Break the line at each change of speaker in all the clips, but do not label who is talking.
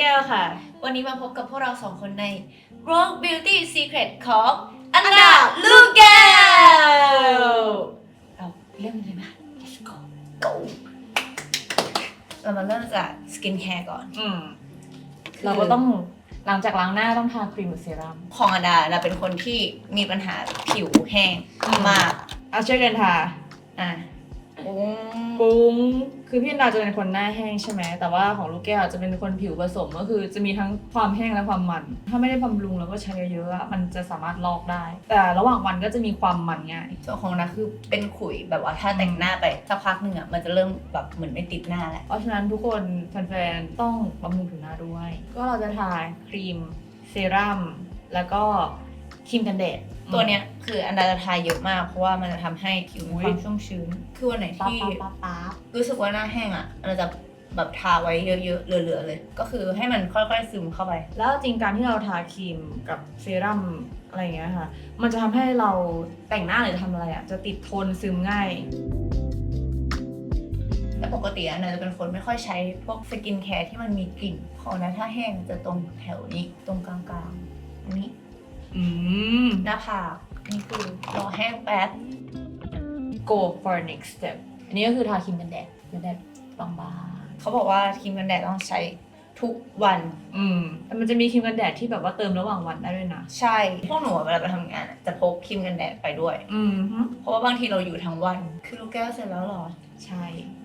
แก้วค่ะ วันนี้มาพบกับพวกเราสองคนใน Rock Beauty Secret ของอันดาลูกแก้วเราเริ่มเลยไหม Let's go go เรามาเริ่มจากสกินแคร์ก่อน
อืมเราก็ต้องหลังจากล้างหน้าต้องทาครีมหรือเซรั่ม
ของอันดาเราเป็นคนที่มีปัญหาผิวแห้ง
อืม
มาก
เอาช่วยกันทา
อะ ปุ้ง
ปุ้งคือพี่นาจะเป็นคนหน้าแห้งใช่ไหมแต่ว่าของลูกแก้วจะเป็นคนผิวผสมก็คือ จะมีทั้งความแห้งและความมัน ถ้าไม่ได้บำรุงแล้วก็ใช้เยอะๆอะมันจะสามารถลอกได้ แต่ระหว่างวันก็จะมีความมันง่าย
ส่วนของนะคือเป็นขุยแบบว่าถ้าแต่งหน้าไปสักพักหนึ่งอะมันจะเริ่มแบบเหมือนไม่ติดหน้าแล้ว
เพราะฉะนั้นทุกคนแฟนๆต้องบำรุงผิวหน้าด้วย ก็เราจะทาครีมเซรั่มแล้วก็ครีมกันแดด
ตัวเนี้ยคืออันดาจะทาเยอะมากเพราะว่ามันจะทำให้ผิวมีความชุ่มชื้น คือวันไหน
ป๊า
ที่
ป๊าป๊าป๊า
รู้สึกว่าหน้าแห้งอะอันดาจะแบบทาไว้เยอะๆ เหลือๆ เลย ก็คือให้มันค่อยๆ ซึมเข้าไป
แล้วจริงการที่เราทาครีมกับเซรั่มอะไรอย่างเงี้ยค่ะ มันจะทำให้เราแต่งหน้าหรือทำอะไรอะ จะติดทนซึมง่าย
แต่ปกติอันดาจะเป็นคนไม่ค่อยใช้พวกสกินแคร์ที่มันมีกลิ่น ของนะถ้าแห้งจะตรงแถวนี้ตรงกลางๆอันนี้
อืม
หน้าผากนี่คือรอแห้งแป๊บ
go for next step อันนี้ก็คือทาครีมกันแดดกันแดดบาง
เขาบอกว่าครีมกันแดดต้องใช้ทุกวัน
ๆอืมแต่มันจะมีครีมกันแดดที่แบบว่าเติมระหว่างวันได้ด้วยนะ
ใช่ พวกหนูอะเวลาไปทำงานอะจะพกครีมกันแดดไปด้วย
อืมฮึ
เพราะว่าบางทีเราอยู่ทั้งวัน คือลูกแก้วเสร็จแล้วเหรอ
ใช่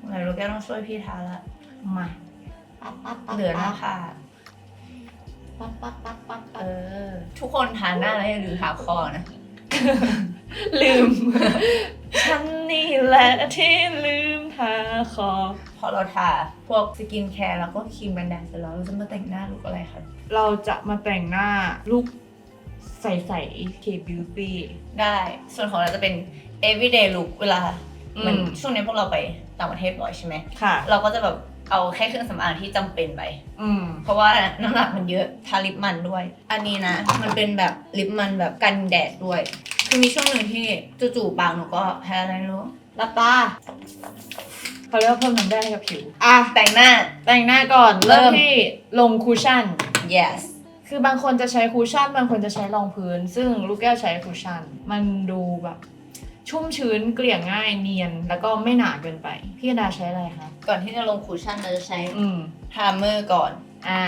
ไหนลูกแก้วต้องช่วยพี่ทาละ
มาปั๊บปั๊บปั๊บ
เหลือหน้าผาก
ปั๊บปั๊บปั๊บปั๊บ
เอ
ปั๊บ
อ ทุกคนทาหน้าแล้วอย่าลืมทาคอนะ
ลืม ฉันนี่แหละที่ลืมทาคอ
พอเราทาพวกสกินแคร์แล้วก็ครีมกันแดดเสร็จแล้วเราจะมาแต่งหน้าลูกอะไรคะ
เราจะมาแต่งหน้าลูกใสๆ K beauty
ได้ ส่วนของเราจะเป็น everyday look เวลา
อืม
เหมันช่วงนี้พวกเราไปต่างประเทศบ่อยใช่ไหม
ค่ะ
เราก็จะแบบ เอาแค่เครื่องสำอางที่จำเป็นไป
อืม
เพราะว่าน้ำหนักมันเยอะทาลิปมันด้วย อันนี้นะ มันเป็นแบบลิปมันแบบกันแดดด้วย คือมีช่วงหนึ่งที่จู่ๆปากหนูก็แพ้อะไรไม่รู้
รับตาเขาเรียกว่าเพิ่มน้ำแร่ให้กับผิว
อะ แต่งหน้า
แต่งหน้าก่อน
เริ่
เริ่ม
ม
ที่ลงคูชั่น
yes
คือบางคนจะใช้คูชั่น บางคนจะใช้รองพื้น ซึ่งลูกแก้วใช้คูชั่น มันดูแบบ ชุ่มชื้นเกลี่ยง่ายเนียน แล้วก็ไม่หนาเกินไป พี่ดาใช้อะไรคะ
ก่อนที่จะลงคูชั่นเราจะใช้
อืม
พาร์เมอร์ก่อน
อ่า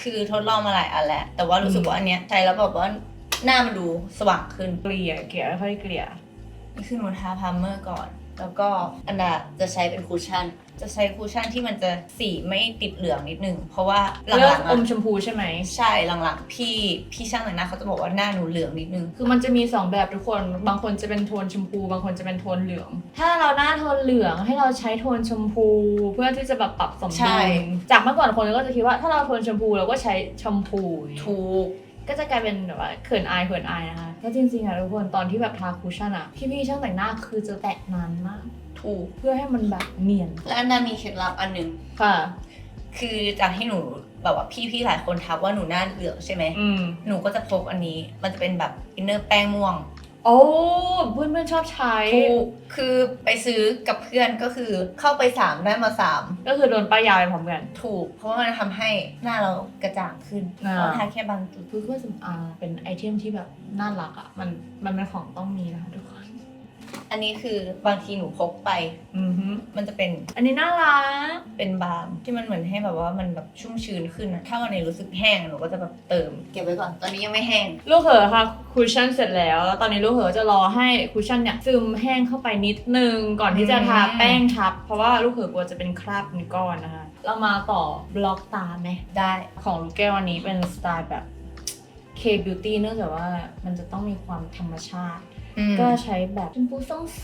คือทดลองมาหลายอันแล้ว แต่ว่ารู้สึกว่าอันเนี้ยใช้แล้วแบบว่าหน้ามันดูสว่างขึ้น
เกลี่ยเกลี่ยค่อยๆเกลี่ย
นี่คือหนูทาพาร์เมอร์ก่อน แล้วก็อันดาจะใช้เป็นคูชั่น จะใช้คูชั่นที่มันจะสีไม่ติดเหลืองนิดนึง เพราะว่าห
เลือ
ลั
ก
งๆ
อ
อะ
มชมพูใช่ไหม
ใช่หลังๆพี่พี่ช่างแต่งหน้าเขาจะบอกว่าหน้าหนูเหลืองนิดนึง
คือมันจะมีสองแบบทุกคน บางคนจะเป็นโทนชมพู บางคนจะเป็นโทนเหลือง ถ้าเราหน้าโทนเหลืองให้เราใช้โทนชมพู เพื่อที่จะแบบปรับสม
ใช่
ดุลจากเมื่อก่อนคนก็จะคิดว่าถ้าเราโทนชมพูเราก็ใช้ชมพู
ถูก
ก็จะกลายเป็นแบบว่าเขินอายเขินอายนะคะแล้วจริงๆอะทุกคนตอนที่แบบทาคูชั่นอะพี่ๆช่างแต่งหน้าคือจะแตะนานมาก
ถูก
เพื่อให้มันแบบเนียน
และอันดามีเคล็ดลับอันหนึ่ง
ค่ะ
คือจากที่หนูแบบว่าพี่ๆหลายคนทักว่าหนูหน้าเหลืองใช่ไหม
อืม
หนูก็จะพกอันนี้ มันจะเป็นแบบอินเนอร์แป้งม่วง
โอ้เพื่อนเพื่อนๆชอบใช้
ถูกคือไปซื้อกับเพื่อนก็คือเข้าไปสามได้มาสาม
ก็คือโดนป้ายยาไปพร้อมกัน
ถูก เพราะว่ามันทำให้หน้าเรากระจ่างขึ้น
อ่า
เราทาแค่บางจุด
คือเครื่องสำอางเป็นไอเทมที่แบบน่ารักอะมันมันเป็นของต้องมีนะคะทุกคน
อันนี้คือบางทีหนูพกไป
อือฮึ
มันจะเป็น
อันนี้น่ารัก
เป็นบาล์มที่มันเหมือนให้แบบว่ามันแบบชุ่มชื้นขึ้นอะถ้าวันไหนรู้สึกแห้งหนูก็จะแบบเติม เก็บไว้ก่อน ตอนนี้ยังไม่แห้ง
ลูกเหอค่ะคูชั่นเสร็จแล้วแล้วตอนนี้ลูกเหอจะรอให้คูชั่นเนี่ยซึมแห้งเข้าไปนิดนึง ก่อนที่จะทา
อืม
แป้งทับ เพราะว่าลูกเหอกลัวจะเป็นคราบเป็นก้อนนะคะ เรามาต่อบล็อกตาไหม
ได้
ของลูกแก้ววันนี้เป็นสไตล์แบบ K beauty เนื่องจากว่ามันจะต้องมีความธรรมชาติ
อืม
ก็ใช้แบบชมพู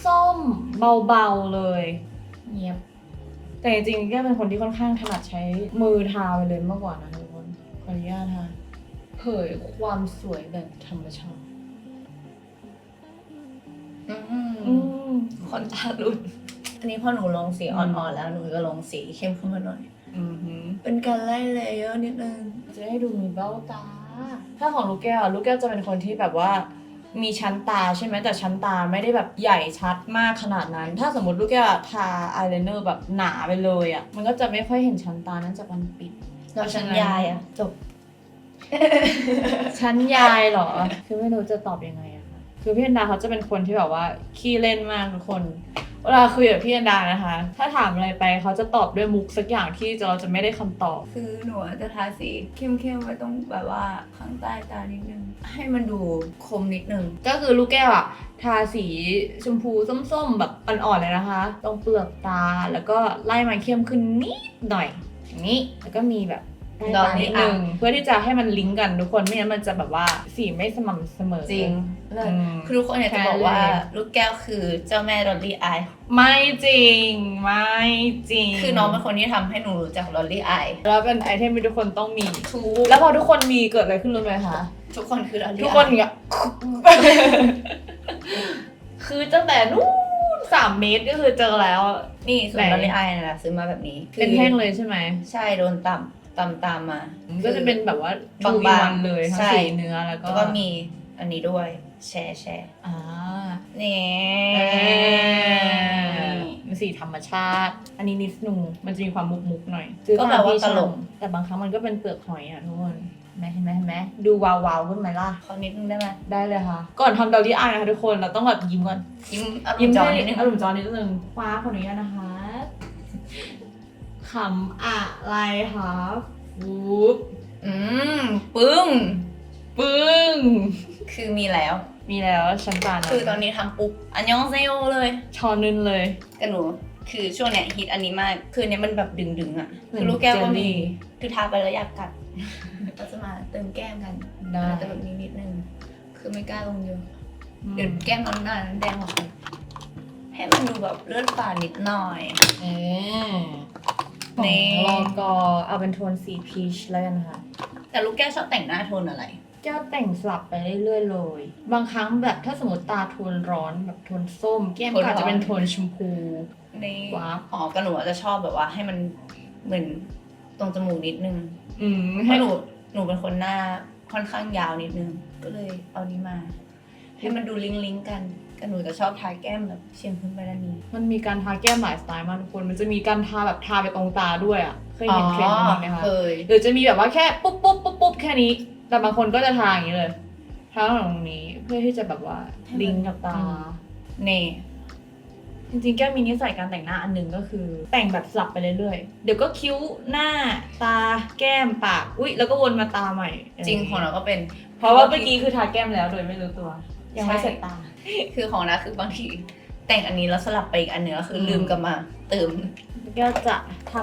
ส้มๆเบาๆเลยเงียบแต่จริงๆแก้วเป็นคนที่ค่อนข้างถนัดใช้มือทาไปเลยมากกว่านะทุกคนขออนุญาตค่ะเผยความสวยแบบธรรมชาติ
อื
อื
ม
ม
คนตาหลุดอันนี้พอหนูลงสีอ่อนๆแล้วหนูจะลงสีเข้มขึ้นมาหน่อย
อือหือ
เป็นการไล่เลเยอร์นิดนึง
จะได้ดูมีเบ้าตา ถ้าของลูกแก้วอะลูกแก้วจะเป็นคนที่แบบว่า มีชั้นตาใช่ไหมแต่ชั้นตาไม่ได้แบบใหญ่ชัดมากขนาดนั้น ถ้าสมมติลูกแก้วทาอายไลเนอร์แบบหนาไปเลยอะ่ะ มันก็จะไม่ค่อยเห็นชั้นตานั้นจากมันปิด
เราชั้นยายอะจบ
ชั้นยายเหรอ คือไม่รู้จะตอบยังไงอะ ค่ะคือพี่อันดาเขาจะเป็นคนที่แบบว่าขี้เล่นมากทุกคน เวลาคุยกับพี่อันดานะคะ ถ้าถามอะไรไปเขาจะตอบด้วยมุกสักอย่างที่เราจะไม่ได้คำตอบ
คือหนูจะทาสีเข้มๆไว้ตรงแบบว่าข้างใต้ตานิดนึง ให้มันดูคมนิดนึง
ก็คือลูกแก้วอะทาสีชมพูส้มๆ แบบอ่อนๆเลยนะคะ ตรงเปลือกตาแล้วก็ไล่มาเข้มขึ้นนิดหน่อยอย่างนี้แล้วก็มีแบบ ใต้ตานิดนึงเพื่อที่จะให้มันลิงก์กันทุกคนไม่งั้นมันจะแบบว่าสีไม่สม่ำเสมอ
จริงเลิศ
อืม
คือทุกคนอยากจะบอกว่า
แค่เลย
ลูกแก้วคือเจ้าแม่ลอลลี่อาย
ไม่จริง ไม่จริง
คือน้องเป็นคนที่ทำให้หนูรู้จักลอลลี่อาย
แล้วเป็นไอเทมที่ทุกคนต้องมี
ทุก
แล้วพอทุกคนมีเกิดอะไรขึ้นรู้ไหมคะ
ทุกคนคือลอลลี่
ทุกคนอย่างเงี้ยคือตั้งแต่นู้นสามเมตรก็คือเจอแล้ว
นี่คือ
ไหน
ลอลลี่อายนะซื้อมาแบบนี้
เป็นแท่งเลยใช่ไหม
ใช่โดนต่ำ ต่ำตามมา
ก็จะเป็นแบบว่า
บางๆ
ดูอีวันเลยทั้ง
ใช่
สีเนื้อแล้วก็
แล้วก็มีอันนี้ด้วย แชร์แชร์
อ่า
นี่
มันสีธรรมชาติ อันนี้นิสนูมันจะมีความมุกมุกๆหน่อย
ก็แปลว่าตลก
แต่บางครั้งมันก็เป็นเปลือกหอยอะทุกคนเห็นไหมเห็นไหมเห็นไหมดูวาวๆขึ้นไหมล่ะ
ขอนิดนึงได้ไหม
ได้เลยค่ะ ก่อนทำดอลลี่อายนะคะทุกคนเราต้องแบบยิ้มก่อน
ยิ้มอัพ
ยิ้ม
จอ
ให้
นิดนึง
อารมณ์จอนิดนึงคว้าคนนี้นะคะ ขำอะไรครับวูบ
อืม ปึ้ง
ปึ้ง
คือมีแล้ว
มีแล้วฉันจาน
คือตอนนี้ทำปุ๊บ อันยองเซโยเลย
ชอนึนเลย
กับหนู คือช่วงเนี้ยฮิตอันนี้มาก คือเนี้ยมันแบบดึงๆอะ
เหมือน
คือลูกแก้วก็
เจลลี่
มี คือทาไปแล้วอยากกัดเราจะมาเติมแก้มกัน
ได้
อาจจะแบบนี้นิดนึง คือไม่กล้าลงเยอะเดี๋ยวแก้มน้ำหน้านั้นแดงออกไปให้มันดูแบบเลือดฝาดนิดหน่อย
เอ๊ะ
นี่
ลองก็เอาเป็นโทนสีพีชแล้วกันค่ะ
แต่ลูกแก้วชอบแต่งหน้าโทนอะไร
แก้วแต่งสลับไปเรื่อยๆเลย บางครั้งแบบถ้าสมมติตาโทนร้อนแบบโทนส้ม แก้ม
โทน
ก็อาจจะเป็น
ร้อน
โทนชมพู
ใน
ว้าว
อ๋อกับหนูจะชอบแบบว่าให้มันเหมือนตรงจมูกนิดนึง
อืม
เพ
ให้
ราะหนูหนูเป็นคนหน้าค่อนข้างยาวนิดนึง ก็เลยเอานี้มา ให้มันดูลิงก์ลิงก์กัน กับหนูจะชอบทาแก้มแบบเฉียงขึ้นไปด้านนี้
มันมีการทาแก้มหลายสไตล์มากทุกคน มันจะมีการทาแบบทาไปตรงตาด้วยอะ เคยเห็นเทรนด์นี้ไหมคะ
เคย
หรือจะมีแบบว่าแค่ปุ๊บปุ๊บปุ๊บปุ๊บแค่นี้ แต่บางคนก็จะทาอย่างนี้เลยทาตรงนี้เพื่อที่จะแบบว่าลิงก์กับตา
นี่
จริงๆแก้วมีนิสัยการแต่งหน้าอันหนึ่งก็คือ แต่งแบบสลับไปเรื่อยๆ เดี๋ยวก็คิ้วหน้าตาแก้มปาก อุ๊ย แล้วก็วนมาตาใหม่
จริงของเราก็เป็น
เพราะว่าเมื่อกี้คือทาแก้มแล้วโดยไม่รู้ตัว ยังไม่
ใช่
เสร็จตา
คือของนะคือบางทีแต่งอันนี้แล้วสลับไปอีกอันเนื้อคืออ
ม
ลืมกลับมาเติม
แก้วจะท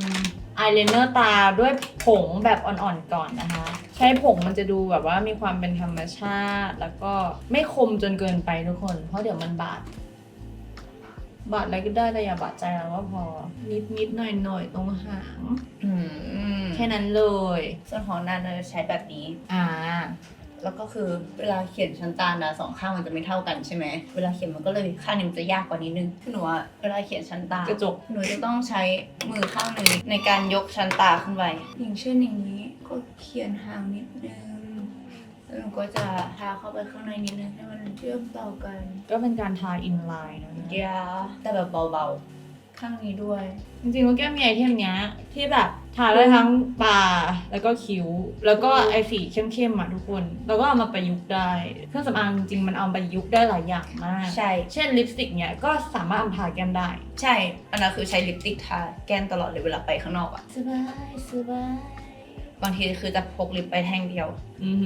ำอายไลเนอร์ตาด้วยผงแบบอ่อนๆก่อนนะคะ ใช้ผงมันจะดูแบบว่ามีความเป็นธรรมชาติ แล้วก็ไม่คมจนเกินไปทุกคน เพราะเดี๋ยวมันบาดบาดอะไรก็ได้แต่อย่าบาดใจเราก็พอ นิดนิดๆหน่อยหน่อยๆตรงหาง
อืม
แค่นั้นเลย
ส่วนของนันเราจะใช้แบบนี้
อ่า
แล้วก็คือเวลาเขียนชั้นตานะสองข้างมันจะไม่เท่ากันใช่ไหมเวลาเขียนมันก็เลยข้างหนึงจะยากกว่านิดนึงคือหนูอะเวลาเขียนชั้นตาก
ระจก
หนูจะต้องใช้มือข้างหนึ่งในการยกชั้นตาขึ้นไปอย่างเช่นอย่างนี้ก็เขียนห่างนิดนึงแล้วหนูก็จะทาเข้าไปข้างในนิดนึงให้มันเชื่อมต่อกัน
ก็เป็นการทาอินไลน์นะ
ยาแต่แบบเบาๆ ข้างนี้ด้วย
จริงๆว่าแก้วมีไอเทมเนี้ย ที่แบบทาได้ทั้งตาแล้วก็คิ้ว แล้วก็ไอสีเข้มๆอะทุกคน แล้วก็เอามาประยุกต์ได้ เครื่องสำอางจริงๆมันเอามาประยุกต์ได้หลายอย่างมาก
ใช่
เช่นลิปสติกเนี้ยก็สามารถเอามาทาแก้มได้
ใช่ อันนั้นคือใช้ลิปสติกทาแก้มตลอดเลยเวลาไปข้างนอกอะ
สบายสบาย
บางทีคือจะพกลิปไปแท่งเดียว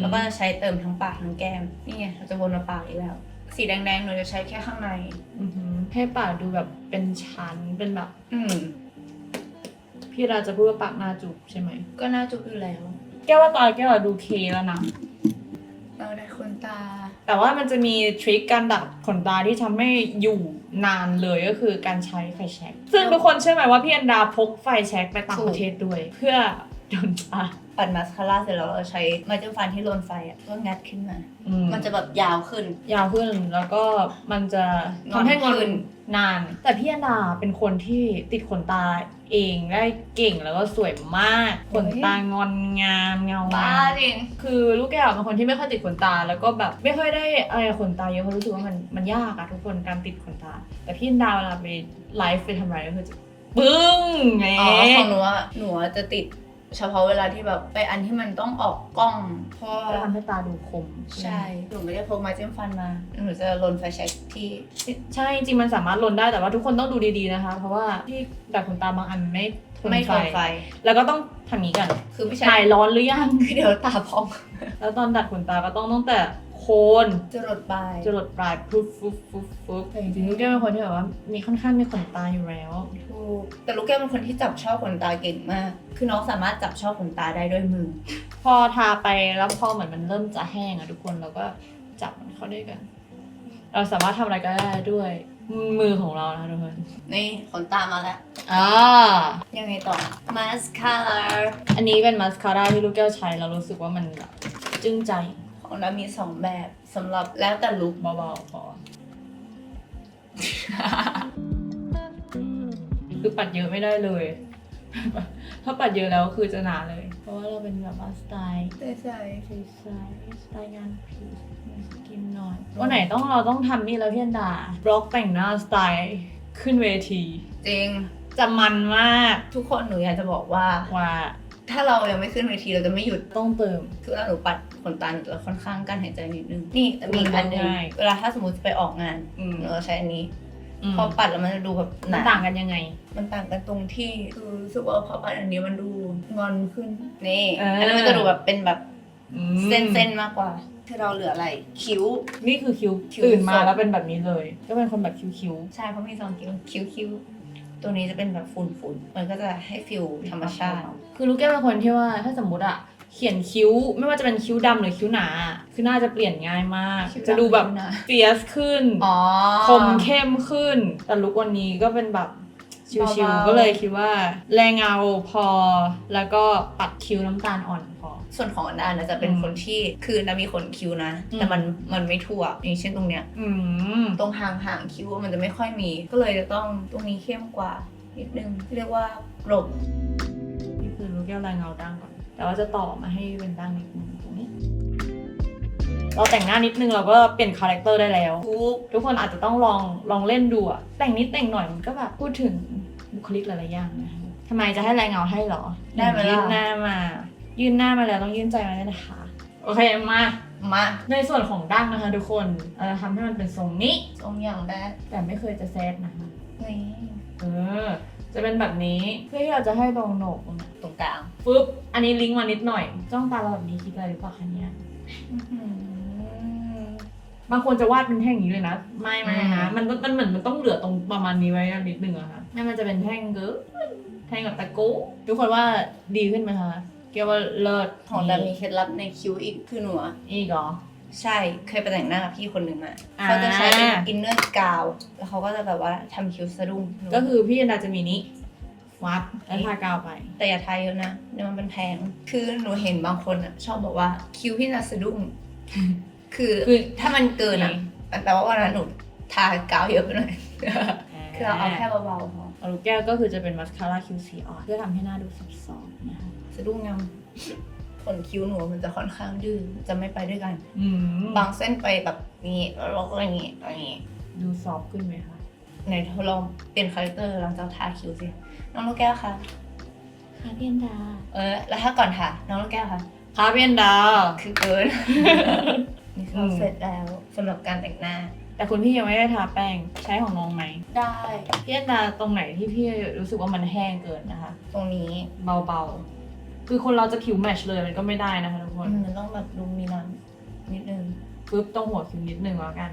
แล้วก็จะใช้เติมทั้งปากทั้งแก้ม นี่ไงเราจะวนมาปากอีกแล้ว สีแดงๆ หนูจะใช้แค่ข้างใน
ให้ปากดูแบบเป็นชั้นเป็นแบบ
อืม
พี่เราจะพูดว่าปากหน้าจุกใช่ไหม
ก็น่าจุกอยู่แล้ว
แก้วว่าตอนแก้วอะดูเคแล้วนะ
เราได้ขนตา
แต่ว่ามันจะมีทริคการดัดขนตาที่ทำให้อยู่นานเลยก็คือการใช้ไฟแช็กซึ่งทุกคนเชื่อไหมว่าพี่อันดาพกไฟแช็กไปต่างประเทศด้วย เพื่อ โดนตา
ปัดมาสคาร่าเสร็จแล้วเราใช้ไม้จิ้มฟันที่โดนไฟอะก็งัดขึ้นมา
อืม
มันจะแบบยาวขึ้น
ยาวขึ้นแล้วก็มันจะ
งอน
ทำให้งอ
ขึ้
น
น
นาน แต่พี่อันดาเป็นคนที่ติดขนตาเองได้เก่งแล้วก็สวยมากขนตางอนงามเงา
บ้างา
ม
จริง
คือลูกแก้วเป็นคนที่ไม่ค่อยติดขนตาแล้วก็แบบไม่ค่อยได้อะไรกับขนตาเยอะเพราะรู้สึกว่ามันมันยากอะทุกคนการติดขนตา แต่พี่อันดาเวลาไปไลฟ์ไปทำอะไรก็คือจะปึ้งแหม
อ๋อของหนูอะหนูอะจะติด เฉพาะเวลาที่แบบไปอันที่มันต้องออกกล้องเพราะ
ก็ทำให้ตาดูคม
ใช่หนูไม่ได้พกไม้จิ้มฟันมาหนูจะลนไฟแช็กที่
ใช่จริงๆมันสามารถลนได้แต่ว่าทุกคนต้องดูดีๆนะคะ เพราะว่าที่ดัดขนตาบางอันมันไม่ทน
ไม่ทนไฟ
แล้วก็ต้องทำนี้กัน
คือไม่ใช่
ถ่ายร้อนหรือยัง
คือเดี๋ยวตาพอง
แล้วตอนดัดขนตาก็ต้องตั้งแต่โคน
จะรดปลาย
จรดปลายฟุบฟุบฟุบฟุบแต่จริงๆลูกแก้วเป็นคนที่แบบว่ามีค่อนข้างมีขนตาอยู่แล้ว
ถูกแต่ลูกแก้วเป็นคนที่จับช่อขนตาเก่งมาก คือน้องสามารถจับช่อขนตาได้ด้วยมือ
พอทาไปแล้วพอเหมือนมันเริ่มจะแห้งอะทุกคนเราก็จับมันเข้าด้วยกัน เราสามารถทำอะไรก็ได้ด้วยมือของเรานะคะทุกคน
นี่ขนตามาแล้ว
อ่า
ยังไงต่อมาสคาร่า
อันนี้เป็นมาสคาร่าที่ลูกแก้วใช้แล้วรู้สึกว่ามันแบบ จึ้งใจ
ของเรามีสองแบบสำหรับแล้วแต่ลุค
เบาๆพอคือปัดเยอะไม่ได้เลย ถ้าปัดเยอะแล้วคือจะหนาเลย เพราะว่าเราเป็นแบบว่าสไตล์
ใช่ใช่
สไตล์สไตล์งานผิวมีสกินหน่อยวันไหนต้องเราต้องทำนี่แล้วพี่อันดาบล็อกแต่งหน้าสไตล์ขึ้นเวที
จริง
จะมันมาก
ทุกคนหนูอยากจะบอกว่า
ว่า
ถ้าเรายังไม่ขึ้นเวทีเราจะไม่หยุด
ต้องเติม
คือเวลาหนูปัดขนตาหนูจะค่อนข้างกั้นหายใจนิดนึง นี่แต่มีอีกอันหนึง
ง่าย
เวลาถ้าสมมติจะไปออกงาน
อืม
หนูจะใช้อันนี้
อืม
พอปัดแล้วมันจะดูแบบห
มัน
นา
ต่างกันยังไง
มันต่างกันตรงที่คือรู้สึกว่าพอปัดอันนี้มันดูงอนขึ้น นี่
เอออั
อันนั้นมันจะดูแบบเป็นแบบ
อืม
เส้นๆมากกว่าคือเราเหลืออะไรคิ้ว
นี่คือคิ้ว
คิ้ว
ตื่นมา
สด
แล้วเป็นแบบนี้เลย ก็เป็นคนแบบคิ้ว
ใช่เพราะมีสองคิ้วคิ้วคิ้ว ตัวนี้จะเป็นแบบฝุ่นฝุ่นๆมันก็จะให้ฟิล
ๆ
ธรรมชาติ
คือลูกแก้วเป็นคนที่ว่าถ้าสมมติอะเขียนคิ้ว ไม่ว่าจะเป็นคิ้วดำหรือคิ้วหนา คือหน้าจะเปลี่ยนง่ายมาก
คิ้วดำ
จะดูแบบ
คิ้วหนา
เฟียสขึ้น
อ๋อ
คมเข้มขึ้น แต่ลุกวันนี้ก็เป็นแบบ ชิว
เบา
ๆ
ๆ
ก็เลยคิดว่าแรงเงาพอ แล้วก็ปัดคิ้วน้ำตาลอ่อนพอ
ส่วนของอันดานะจะเป็น
อืม
คนที่คือนามีขนคิ้วนะ
อืม
แต่มันมันไม่ทั่วอย่างเช่นตรงเนี้ย
อืม
ตรงห่างห่างๆคิ้วมันจะไม่ค่อยมี ก็เลยจะต้องตรงนี้เข้มกว่านิดนึงเรียกว่ากลบ
นี่คือลูกแก้วแรงเงาดั้งก่อน แต่ว่าจะต่อมาให้เป็นดั้งนิดนึงตรงนี้เราแต่งหน้านิดนึงเราก็เปลี่ยนคาแรคเตอร์ได้แล้ว
ทุก
ทุกคนอาจจะต้องลองลองเล่นดูอะแต่งนิดแต่งหน่อยมันก็แบบพูดถึงบุ คลิกหลายๆอย่างนะคะทำไมจะให้แรงเงาให้เหรอ
ได้ไหมล่ะ
ยื่นหน้ามา ยื่นหน้ามาแล้วต้องยื่นใจมาด้วยนะคะ โอเคมา
มา
ในส่วนของดั้งนะคะ ทุกคนเราจะทำให้มันเป็นทรงนี้
ทรงอย่างแบด
แต่ไม่เคยจะแซดนะคะ
นี่
เออ จะเป็นแบบนี้เพื่อที่เราจะให้ตรงโหนกตรงนี้
ตรงกลาง
ปุ๊บ อันนี้ลิงก์มานิดหน่อย จ้องตาเราแบบนี้คิดอะไรหรือเปล่าคะเนี่ย
อื้อหือบา
งคนจะวาดเป็นแท่งอย่างนี้เลยนะ ไม่ไม่นะ
อืม
มันมันเหมือนมันต้องเหลือตรงประมาณนี้ไว้นิดนึงอะค่ะนั่นมันจะเป็นแท่งเกอแท่งกับตะกุทุกคนว่าดีขึ้นไหมคะเกี่ยวว่าเลิศ
ของดามีเคล็ดลับในคิ้วอีกคือหนูอะ
อีกเหรอ
ใช่เคยไปแต่งหน้ากับพี่คนหนึ่งมา
อ่า
เขาจะใช้เป็นอินเนอร์กาวแล้วเขาก็จะแบบว่าทำคิ้วสะดุ้ง
ก็คือพี่อนาจะมีนี้วัดแล้วทากาวไป
แต่อย่าทายเยอะนะเดี๋ยวมันเป็นแพงคือหนูเห็นบางคนอะชอบบอกว่าคิ้วพี่น่าสะดุ้ง คือ
คือ
ถ้ามันเกินอะแปลว่าวันนั้นหนูทากาวเยอะไปหน่อยคือเราเอาแค่เบาๆพอ
เอาลูกแก้วก็คือจะเป็นมัสคาร่าคิ้วสีอ่อนเพื่อทำให้หน้าดูซับซ้อนนะคะ
สะดุ้งยังขนคิ้วหนูมันจะค่อนข้างดื้อจะไม่ไปด้วยกัน
อืม
บางเส้นไปแบบนี้แล้วก็อย่างนี้อย่างนี้
ดูซอฟต์ขึ้นไหมคะ
ไหนทดลองเปลี่ยนคาแรคเตอร์หลังจากทาคิ้วสิน้องลูกแก้วคะ
ค่ะพี่อันดา
เออ แล้วถ้าก่อนทาน้องลูกแก้วคะ
ค่ะพี่อันดา
คือเกินนี่ เขาเสร็จแล้วสำหรับการแต่งหน้า
แต่คุณพี่ยังไม่ได้ทาแป้งใช้ของน้องไหม
ได้
พี่อันดาตรงไหนที่พี่รู้สึกว่ามันแห้งเกินนะคะ
ตรงนี้
เบาๆ คือคนเราจะผิวแมทชเลยมันก็ไม่ได้นะคะทุกคน
มันต้องแบบดูมีน้ำนิดนึง
ปึ๊บต้องหัวคิ้วนิดนึงแล้วกัน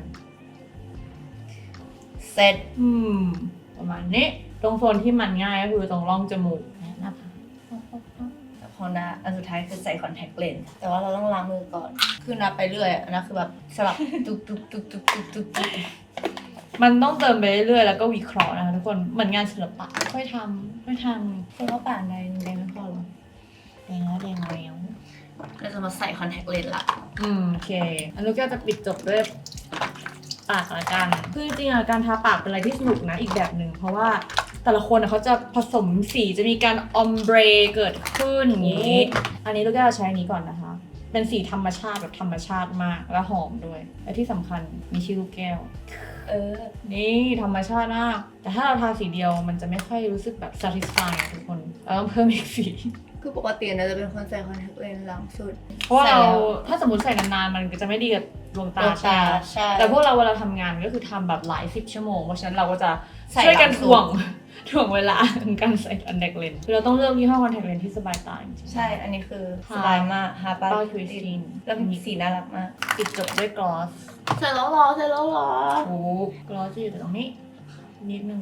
เสร็จ
อืมประมาณนี้ ตรงโซนที่มันง่ายก็คือตรงร่องจมูกและหน้าผาก
แต่พ อนะอันสุดท้ายคือใส่คอนแทคเลนส์แต่ว่าเราต้องล้างมือก่อน คือนับไปเรื่อยอันนั้นคือแบบสลับตุกตุกตุกตุกตุกตุกตุก
มันต้องเติมไปเรื่อยๆแล้วก็วิเคราะห์นะคะทุกคนเหมือนงานศิลปะค่อยทำค่อยท
คือว่าป่านใดแดงไม่พอหรอำ
แดงแล้วแดงแล้ว
เราจะมาใส่คอนแทคเลนส์ละ
อืมโอเค อันนี้ก็จะปิดจบด้วยปากละกัน คือจริงๆอะการทาปากเป็นอะไรที่สนุกนะอีกแบบหนึ่งเพราะว่า แต่ละคนอะเขาจะผสมสีจะมีการออมเบรเกิดขึ้นอย่างนี้ อันนี้ลูกแก้วใช้อันนี้ก่อนนะคะ เป็นสีธรรมชาติแบบธรรมชาติมากและหอมด้วยและที่สำคัญมีชื่อลูกแก้ว
เออ
นี่ธรรมชาติมาก แต่ถ้าเราทาสีเดียวมันจะไม่ค่อยรู้สึกแบบ satisfy อะทุกคนเราต้องเพิ่มอีกสี
คือปกตินะจะเป็นคนใส่คอนแทคเลนส์หลังสุด
เพราะว่าเรา
ใส่แล้ว
ถ้าสมมติใส่นานๆ มันก็จะไม่ดีกับดวงตา
ดวง
ใช่
ตา
ไหม
ใช่
แต่พวกเราเวลาทำงานก็คือทำแบบหลายสิบชั่วโมง เพราะฉะนั้นเราก็จะ
ใส่
ช่วยกัน
หลังสุ
ถ่
ด
วง ถ่วงเวลาในการใส่คอนแทคเลนส์คือเราต้องเลือกยี่ห้อคอนแทคเลนส์ที่สบายตาจริงๆ
ใช่ อันนี้คือ
ค่ะ
สบายมากฮาปา
ป้าคือซีน
แล้วมีสีน่ารักมาก
ปิดจบด้วยกลอส
เสร็จแล้วหรอ เสร็จแล้วหรอ
โอ้กลอสจะอยู่ตรงนี้ นิดนึง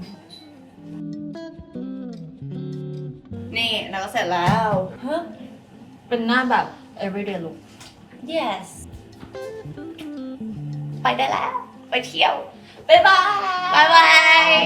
นี่แล้วก็เสร็จแล้ว
เป็นหน้าแบบ everyday look
yes ไปได้แล้ว ไปเที่ยว บ๊ายบาย บ๊ายบาย